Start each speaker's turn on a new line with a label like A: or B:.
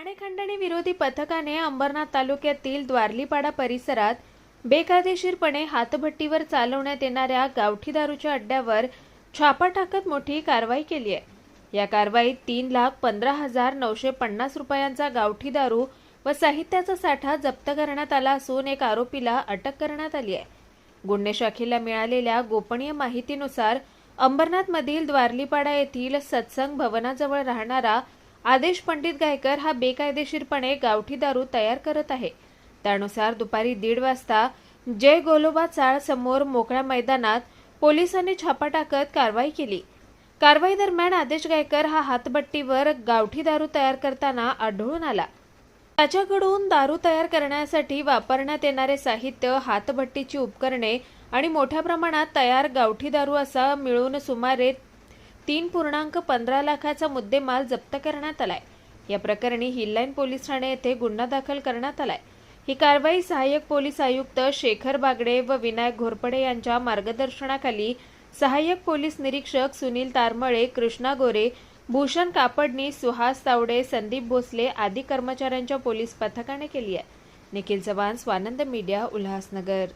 A: पाणेखंडणी विरोधी पथकाने अंबरनाथ तालुक्यातील द्वारलीपाडा परिसरात बेकायदेशीरपणे हातभट्टीवर चालवण्यात येणाऱ्या गावठी दारूच्या अड्ड्यावर छापा टाकत मोठी कारवाई केली आहे. या कारवाईत तीन लाख पंधरा हजार नऊशे पन्नास रुपयांचा गावठी दारू व साहित्याचा साठा जप्त करण्यात आला असून एक आरोपीला अटक करण्यात आली आहे. गुन्हे शाखेला मिळालेल्या गोपनीय माहितीनुसार अंबरनाथमधील द्वारलीपाडा येथील सत्संग भवनाजवळ राहणारा आदेश पंडित गायकर हा बेकायदेशीरपणे गावठी दारू तयार करत आहे. त्यानुसार दुपारी दीड वाजता जय गोलोबा चाळ समोर मोकळ्या मैदानात पोलिसांनी छापा टाकत कारवाई केली. कारवाई दरम्यान आदेश गायकर हा हातबट्टीवर गावठी दारू तयार करताना आढळून आला. त्याच्याकडून दारू तयार करण्यासाठी वापरण्यात येणारे साहित्य हातभट्टीची उपकरणे आणि मोठ्या प्रमाणात तयार गावठी दारू असा मिळून सुमारे तीन पूर्णांक पंधरा लाखाचा मुद्देमाल जप्त करण्यात आलाय. या प्रकरणी हिललाईन पोलीस ठाणे येथे गुन्हा दाखल करण्यात आलाय. ही कारवाई सहाय्यक पोलीस आयुक्त शेखर बागडे व विनायक घोरपडे यांच्या मार्गदर्शनाखाली सहाय्यक पोलीस निरीक्षक सुनील तारमळे कृष्णा गोरे भूषण कापडणी सुहास तावडे संदीप भोसले आदी कर्मचाऱ्यांच्या पोलीस पथकाने केली आहे. निखिल चव्हाण स्वानंद मीडिया उल्हासनगर.